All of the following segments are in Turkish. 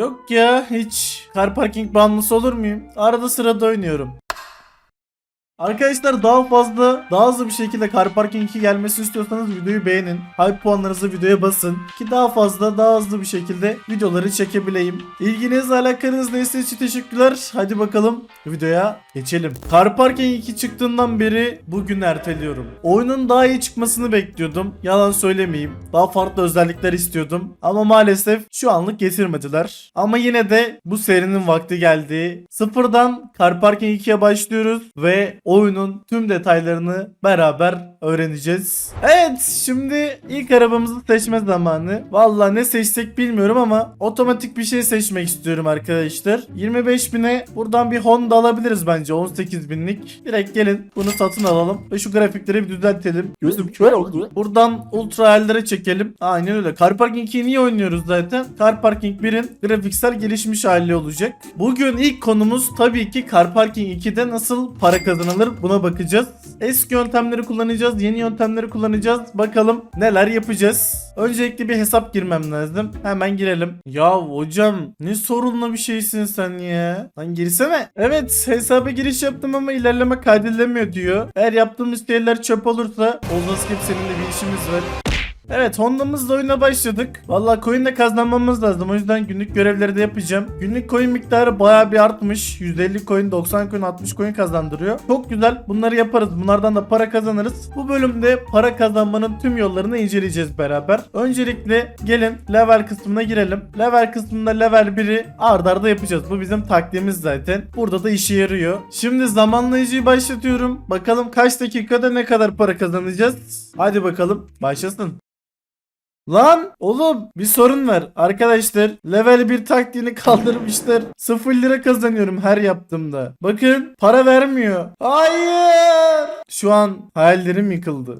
Yok ya hiç car parking bağımlısı olur muyum? Arada sırada oynuyorum. Arkadaşlar daha fazla daha hızlı bir şekilde Car Parking 2 gelmesini istiyorsanız videoyu beğenin. Hype puanlarınızı videoya basın. Ki daha fazla daha hızlı bir şekilde videoları çekebileyim. İlginiz alakanız neyse için teşekkürler. Hadi bakalım videoya geçelim. Car Parking 2 çıktığından beri bugün erteliyorum. Oyunun daha iyi çıkmasını bekliyordum. Yalan söylemeyeyim. Daha farklı özellikler istiyordum. Ama maalesef şu anlık getirmediler. Ama yine de bu serinin vakti geldi. Sıfırdan Car Parking 2'ye başlıyoruz ve oyunun tüm detaylarını beraber öğreneceğiz. Evet şimdi ilk arabamızı seçme zamanı. Valla ne seçsek bilmiyorum ama otomatik bir şey seçmek istiyorum arkadaşlar. 25 bine buradan bir Honda alabiliriz bence 18 binlik. Direkt gelin bunu satın alalım ve şu grafikleri bir düzeltelim. Gözüm kör oldu. Buradan ultra hallere çekelim. Aynen öyle. Car Parking 2'yi niye oynuyoruz zaten? Car Parking 1'in grafiksel gelişmiş hali olacak. Bugün ilk konumuz tabii ki Car Parking 2'de nasıl para kazanılır buna bakacağız. Eski yöntemleri kullanacağız, yeni yöntemleri kullanacağız. Bakalım neler yapacağız. Öncelikle bir hesap girmem lazım. Hemen girelim. Ya hocam ne sorunlu bir şeysin sen ya. Lan girsene. Evet hesaba giriş yaptım ama ilerleme kaydedilemiyor diyor. Eğer yaptığımız şeyler çöp olursa Oldaskip seninle bir işimiz var. Evet Honda'mızla oyuna başladık. Vallahi coin de kazanmamız lazım. O yüzden günlük görevleri de yapacağım. Günlük coin miktarı bayağı bir artmış. 150 coin, 90 coin, 60 coin kazandırıyor. Çok güzel. Bunları yaparız. Bunlardan da para kazanırız. Bu bölümde para kazanmanın tüm yollarını inceleyeceğiz beraber. Öncelikle gelin level kısmına girelim. Level kısmında level 1'i ard arda yapacağız. Bu bizim taktiğimiz zaten. Burada da işe yarıyor. Şimdi zamanlayıcıyı başlatıyorum. Bakalım kaç dakikada ne kadar para kazanacağız. Hadi bakalım başlasın. Lan oğlum bir sorun var. Arkadaşlar level 1 taktiğini kaldırmışlar. 0 lira kazanıyorum her yaptığımda. Bakın para vermiyor. Hayır. Şu an hayallerim yıkıldı.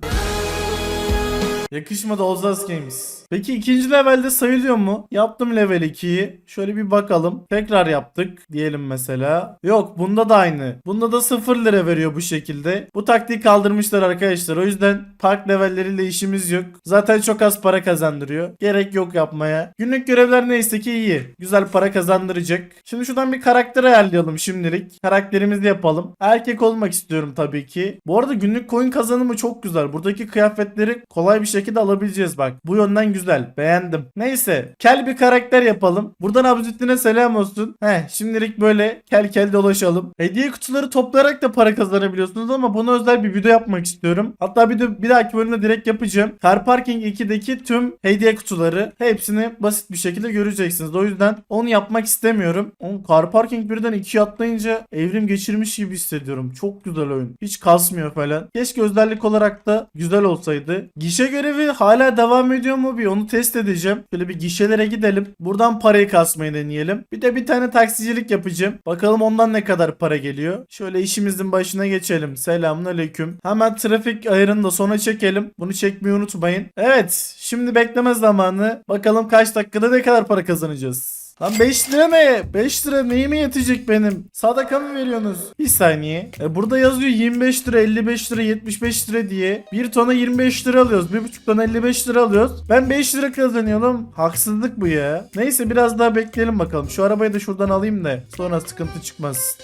Yakışmadı Ozas Games. Peki ikinci levelde sayılıyor mu? Yaptım level 2'yi. Şöyle bir bakalım. Tekrar yaptık diyelim mesela. Yok bunda da aynı. Bunda da 0 lira veriyor bu şekilde. Bu taktiği kaldırmışlar arkadaşlar. O yüzden park levelleriyle işimiz yok. Zaten çok az para kazandırıyor. Gerek yok yapmaya. Günlük görevler neyse ki iyi. Güzel para kazandıracak. Şimdi şuradan bir karakter ayarlayalım şimdilik. Karakterimizi yapalım. Erkek olmak istiyorum tabii ki. Bu arada günlük coin kazanımı çok güzel. Buradaki kıyafetleri kolay bir şekilde alabileceğiz bak. Bu yönden güzel. Beğendim. Neyse. Kel bir karakter yapalım. Buradan Abdülhamid'e selam olsun. Heh şimdilik böyle kel kel dolaşalım. Hediye kutuları toplayarak da para kazanabiliyorsunuz ama buna özel bir video yapmak istiyorum. Hatta bir de bir dahaki bölümde direkt yapacağım. Car Parking 2'deki tüm hediye kutuları hepsini basit bir şekilde göreceksiniz. O yüzden onu yapmak istemiyorum. Oğlum Car Parking 1'den 2'ye atlayınca evrim geçirmiş gibi hissediyorum. Çok güzel oyun. Hiç kasmıyor falan. Keşke özellik olarak da güzel olsaydı. Gişe görevi hala devam ediyor mu bir onu test edeceğim. Şöyle bir gişelere gidelim. Buradan parayı kasmayı deneyelim. Bir de bir tane taksicilik yapacağım. Bakalım ondan ne kadar para geliyor. Şöyle işimizin başına geçelim. Selamun aleyküm. Hemen trafik ayarını da sona çekelim. Bunu çekmeyi unutmayın. Evet. Şimdi bekleme zamanı. Bakalım kaç dakikada ne kadar para kazanacağız. Lan 5 lira ne? 5 lira neyime yetecek benim? Sadaka mı veriyorsunuz? Bir saniye. E burada yazıyor 25 lira, 55 lira, 75 lira diye. Bir tona 25 lira alıyoruz. Bir buçuk tona 55 lira alıyoruz. Ben 5 lira kazanıyorum. Haksızlık bu ya. Neyse biraz daha bekleyelim bakalım. Şu arabayı da şuradan alayım da sonra sıkıntı çıkmaz.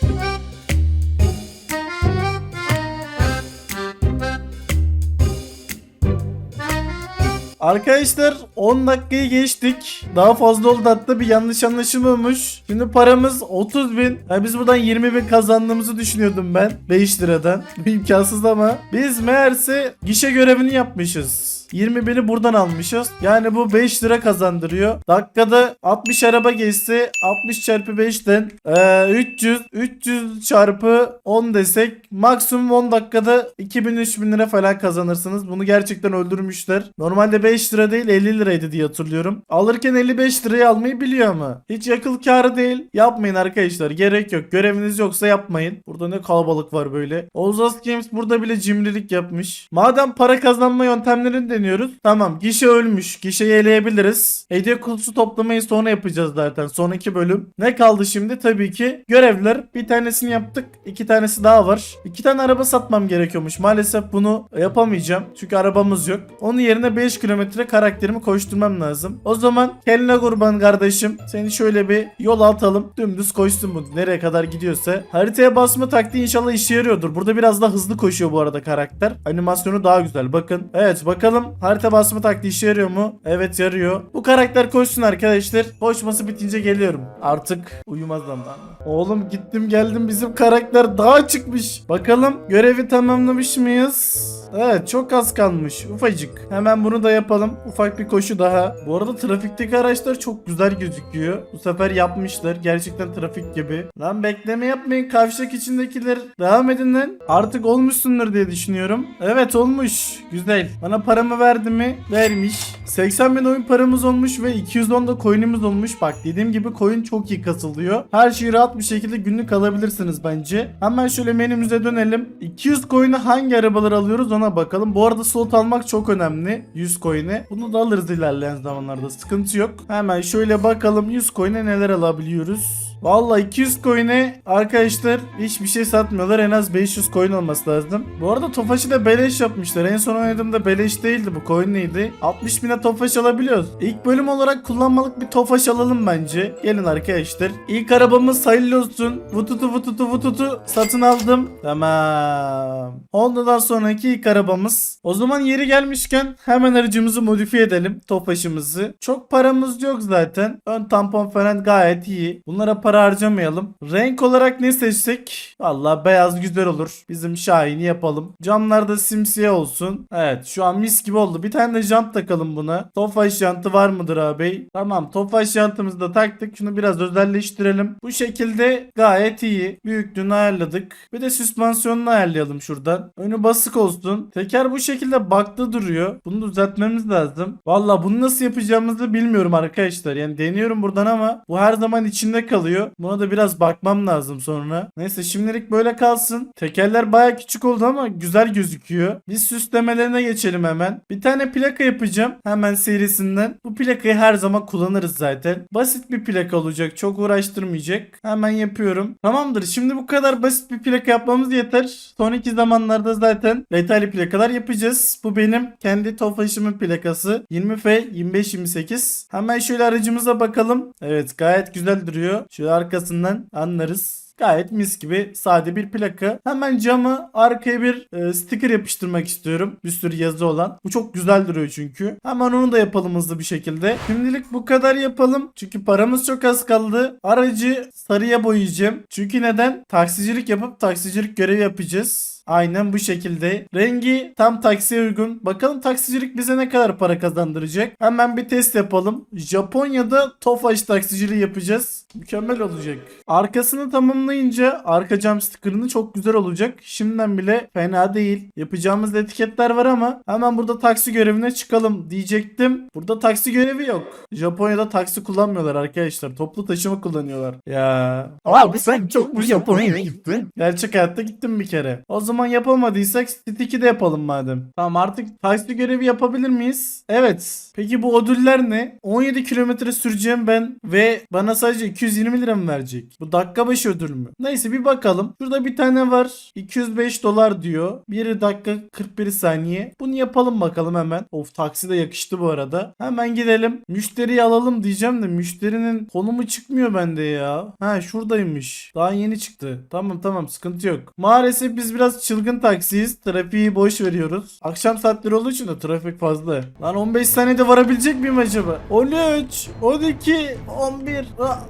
Arkadaşlar 10 dakikayı geçtik. Daha fazla oldu hatta bir yanlış anlaşılma olmuş. Şimdi paramız 30 bin. Yani biz buradan 20 bin kazandığımızı düşünüyordum ben. 5 liradan. Bu imkansız ama. Biz meğerse gişe görevini yapmışız. 20 bini buradan almışız. Yani bu 5 lira kazandırıyor. Dakikada 60 araba geçse 60 çarpı 5'ten eee, 300 300 çarpı 10 desek maksimum 10 dakikada 2000-3000 lira falan kazanırsınız. Bunu gerçekten öldürmüşler. Normalde 5 lira değil 50 liraydı diye hatırlıyorum. Alırken 55 liraya almayı biliyor ama. Hiç yakıl karı değil. Yapmayın arkadaşlar. Gerek yok. Göreviniz yoksa yapmayın. Burada ne kalabalık var böyle. Ozas Games burada bile cimrilik yapmış. Madem para kazanma yöntemlerini deniyoruz. Tamam gişe ölmüş. Gişeyi eleyebiliriz. Hediye kutusu toplamayı sonra yapacağız zaten. Sonraki bölüm. Ne kaldı şimdi? Tabii ki görevler. Bir tanesini yaptık. iki tanesi daha var. İki tane araba satmam gerekiyormuş. Maalesef bunu yapamayacağım. Çünkü arabamız yok. Onun yerine 5 kilometre karakterimi koşturmam lazım. O zaman kendine kurban kardeşim. Seni şöyle bir yol atalım. Dümdüz koşsun bu. Nereye kadar gidiyorsa. Haritaya basma taktiği inşallah işe yarıyordur. Burada biraz daha hızlı koşuyor bu arada karakter. Animasyonu daha güzel. Bakın. Evet bakalım harita basma taktiği işe yarıyor mu? Evet yarıyor. Bu karakter koşsun arkadaşlar. Koşması bitince geliyorum. Artık uyumaz zaman. Oğlum gittim geldim bizim karakter daha çıkmış. Bakalım görevi tamamlamış mıyız? Evet çok az kalmış ufacık. Hemen bunu da yapalım. Ufak bir koşu daha. Bu arada trafikteki araçlar çok güzel gözüküyor. Bu sefer yapmışlar. Gerçekten trafik gibi. Lan bekleme yapmayın kavşak içindekiler. Devam edin lan. Artık olmuşsundur diye düşünüyorum. Evet olmuş. Güzel. Bana paramı verdi mi? Vermiş. 80 bin oyun paramız olmuş ve 210 da coin'imiz olmuş. Bak dediğim gibi coin çok iyi kasılıyor. Her şeyi rahat bir şekilde günlük alabilirsiniz bence. Hemen şöyle menümüze dönelim. 200 coin'e hangi arabalar alıyoruz ona bakalım. Bu arada slot almak çok önemli. 100 coin'e. Bunu da alırız ilerleyen zamanlarda. Sıkıntı yok. Hemen şöyle bakalım 100 coin'e neler alabiliyoruz. Vallahi 200 coin'e arkadaşlar hiçbir şey satmıyorlar. En az 500 coin olması lazım. Bu arada Tofaş'ı da beleş yapmışlar. En son oynadığımda beleş değildi bu coin neydi? 60 bine Tofaş alabiliyoruz. İlk bölüm olarak kullanmalık bir Tofaş alalım bence. Gelin arkadaşlar. İlk arabamız hayırlı olsun. Vututu vututu vututu satın aldım. Tamam. Honda'dan sonraki ilk arabamız. O zaman yeri gelmişken hemen aracımızı modifiye edelim. Tofaş'ımızı. Çok paramız yok zaten. Ön tampon falan gayet iyi. Bunlara para harcamayalım. Renk olarak ne seçsek? Valla beyaz güzel olur. Bizim Şahin'i yapalım. Camlar da simsiyah olsun. Evet şu an mis gibi oldu. Bir tane de jant takalım buna. Tofaş jantı var mıdır abi? Tamam Tofaş jantımızı da taktık. Şunu biraz özelleştirelim. Bu şekilde gayet iyi. Büyüklüğünü ayarladık. Bir de süspansiyonunu ayarlayalım şuradan. Önü basık olsun. Teker bu şekilde baktı duruyor. Bunu düzeltmemiz lazım. Valla bunu nasıl yapacağımızı bilmiyorum arkadaşlar. Yani deniyorum buradan ama bu her zaman içinde kalıyor. Buna da biraz bakmam lazım sonra. Neyse şimdilik böyle kalsın. Tekerler baya küçük oldu ama güzel gözüküyor. Biz süslemelerine geçelim hemen. Bir tane plaka yapacağım. Hemen serisinden. Bu plakayı her zaman kullanırız zaten. Basit bir plaka olacak. Çok uğraştırmayacak. Hemen yapıyorum. Tamamdır. Şimdi bu kadar basit bir plaka yapmamız yeter. Sonraki zamanlarda zaten detaylı plakalar yapacağız. Bu benim kendi tofaşımın plakası. 20F 2528. Hemen şöyle aracımıza bakalım. Evet gayet güzel duruyor. Şöyle arkasından anlarız. Gayet mis gibi sade bir plaka. Hemen camı arkaya bir e, sticker yapıştırmak istiyorum. Bir sürü yazı olan. Bu çok güzel duruyor çünkü. Hemen onu da yapalım hızlı bir şekilde. Şimdilik bu kadar yapalım. Çünkü paramız çok az kaldı. Aracı sarıya boyayacağım. Çünkü neden? Taksicilik yapıp taksicilik görevi yapacağız. Aynen bu şekilde. Rengi tam taksiye uygun. Bakalım taksicilik bize ne kadar para kazandıracak. Hemen bir test yapalım. Japonya'da Tofaş taksiciliği yapacağız. Mükemmel olacak. Arkasını tamamlayınca arka cam sticker'ını çok güzel olacak. Şimdiden bile fena değil. Yapacağımız etiketler var ama hemen burada taksi görevine çıkalım diyecektim. Burada taksi görevi yok. Japonya'da taksi kullanmıyorlar arkadaşlar. Toplu taşıma kullanıyorlar. Ya. Abi sen çok mu Japonya'ya gittin? Gerçek hayatta gittim bir kere. O zaman yapamadıysak Stit 2'de yapalım madem. Tamam artık taksi görevi yapabilir miyiz? Evet. Peki bu ödüller ne? 17 kilometre süreceğim ben ve bana sadece 220 lira mı verecek? Bu dakika başı ödül mü? Neyse bir bakalım. Şurada bir tane var. 205 dolar diyor. 1 dakika 41 saniye. Bunu yapalım bakalım hemen. Of taksi de yakıştı bu arada. Hemen gidelim. Müşteriyi alalım diyeceğim de müşterinin konumu çıkmıyor bende ya. Ha şuradaymış. Daha yeni çıktı. Tamam tamam sıkıntı yok. Maalesef biz biraz çılgın taksiyiz. Trafiği boş veriyoruz. Akşam saatleri olduğu için de trafik fazla. Lan 15 saniyede varabilecek miyim acaba? 13, 12, 11,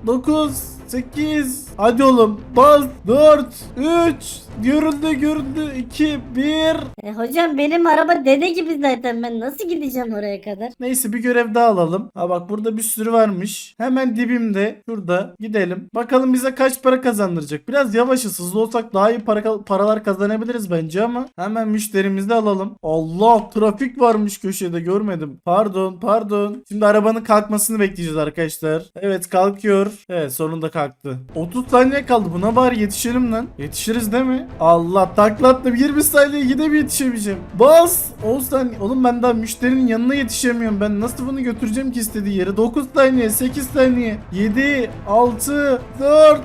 9, 8 Hadi oğlum bas 4 3 Görüldü görüldü 2 1 E, hocam benim araba dede gibi zaten ben nasıl gideceğim oraya kadar? Neyse bir görev daha alalım. Ha bak burada bir sürü varmış. Hemen dibimde şurada gidelim. Bakalım bize kaç para kazandıracak. Biraz yavaşız hızlı olsak daha iyi para, paralar kazanabiliriz bence ama hemen müşterimizi alalım. Allah trafik varmış köşede görmedim. Pardon pardon. Şimdi arabanın kalkmasını bekleyeceğiz arkadaşlar. Evet kalkıyor. Evet sonunda kalktı. 30 saniye kaldı. Buna bari yetişelim lan. Yetişiriz değil mi? Allah taklattım. 20 saniye mi yetişemeyeceğim? Bas. 10 saniye. Oğlum ben daha müşterinin yanına yetişemiyorum. Ben nasıl bunu götüreceğim ki istediği yere? 9 saniye, 8 saniye, 7, 6, 4,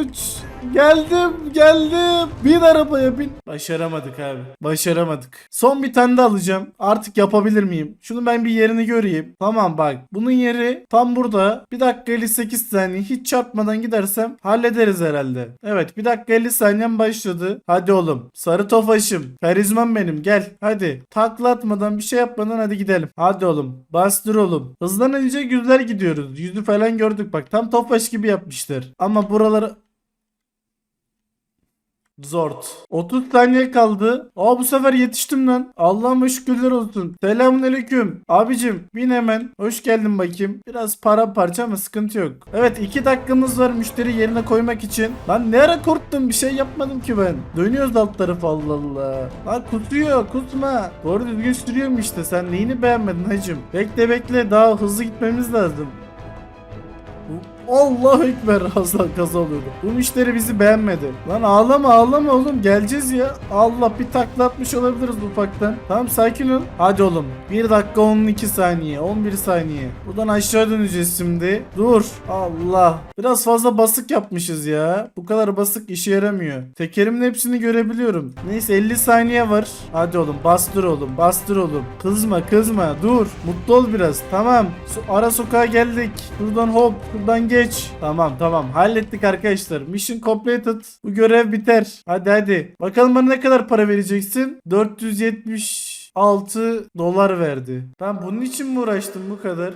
3, Geldim geldim. Bin arabaya bin. Başaramadık abi. Başaramadık. Son bir tane de alacağım. Artık yapabilir miyim? Şunu ben bir yerini göreyim. Tamam bak. Bunun yeri tam burada. 1 dakika 58 saniye. Hiç çarpmadan gidersem hallederiz herhalde. Evet 1 dakika 50 saniyem başladı. Hadi oğlum. Sarı tofaşım. Karizmam benim. Gel. Hadi. Takla atmadan bir şey yapmadan hadi gidelim. Hadi oğlum. Bastır oğlum. Hızlanınca güzel gidiyoruz. Yüzü falan gördük bak. Tam tofaş gibi yapmışlar. Ama buraları Zort. 30 saniye kaldı. Aa bu sefer yetiştim lan. Allah'ıma şükürler olsun. Selamun aleyküm. Abicim bin hemen. Hoş geldin bakayım. Biraz para parça ama sıkıntı yok. Evet 2 dakikamız var müşteri yerine koymak için. Lan ne ara korktum bir şey yapmadım ki ben. Dönüyoruz alt tarafa Allah Allah. Lan kusuyor kusma. Doğru düzgün sürüyorum işte sen neyini beğenmedin hacım. Bekle bekle daha hızlı gitmemiz lazım. Allahu Ekber aslan kaza. Bu müşteri bizi beğenmedi. Lan ağlama ağlama oğlum geleceğiz ya. Allah bir takla atmış olabiliriz ufaktan. Tamam sakin ol. Hadi oğlum. 1 dakika 12 saniye 11 saniye. Buradan aşağı döneceğiz şimdi. Dur. Allah. Biraz fazla basık yapmışız ya. Bu kadar basık işe yaramıyor. Tekerimin hepsini görebiliyorum. Neyse 50 saniye var. Hadi oğlum bastır oğlum bastır oğlum. Kızma kızma dur. Mutlu ol biraz. Tamam. Ara sokağa geldik. Buradan hop. Buradan geç. Tamam tamam. Hallettik arkadaşlar. Mission completed. Bu görev biter. Hadi hadi. Bakalım bana ne kadar para vereceksin? 476 dolar verdi. Ben bunun için mi uğraştım bu kadar?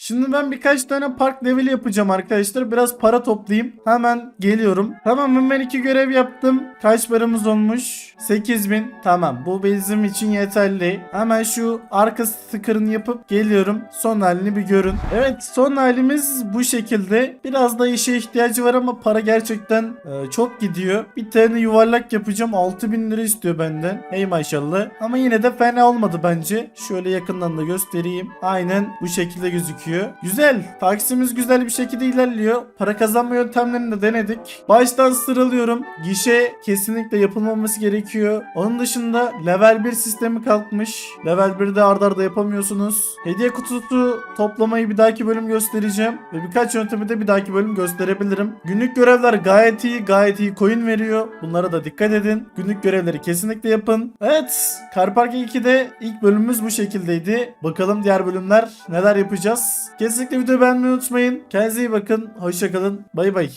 Şimdi ben birkaç tane park level yapacağım arkadaşlar. Biraz para toplayayım. Hemen geliyorum. Tamam hemen iki görev yaptım. Kaç paramız olmuş? 8000. Tamam bu bizim için yeterli. Hemen şu arka sticker'ını yapıp geliyorum. Son halini bir görün. Evet son halimiz bu şekilde. Biraz da işe ihtiyacı var ama para gerçekten e, çok gidiyor. Bir tane yuvarlak yapacağım. 6000 lira istiyor benden. Hey maşallah. Ama yine de fena olmadı bence. Şöyle yakından da göstereyim. Aynen bu şekilde gözüküyor. Güzel. Taksimiz güzel bir şekilde ilerliyor. Para kazanma yöntemlerini de denedik. Baştan sıralıyorum. Gişe kesinlikle yapılmaması gerekiyor. Onun dışında level 1 sistemi kalkmış. Level 1'de ardarda arda yapamıyorsunuz. Hediye kutusu toplamayı bir dahaki bölüm göstereceğim. Ve birkaç yöntemi de bir dahaki bölüm gösterebilirim. Günlük görevler gayet iyi. Gayet iyi coin veriyor. Bunlara da dikkat edin. Günlük görevleri kesinlikle yapın. Evet. Car Park 2'de ilk bölümümüz bu şekildeydi. Bakalım diğer bölümler neler yapacağız. Kesinlikle videoyu beğenmeyi unutmayın. Kendinize iyi bakın. Hoşçakalın. Bay bay.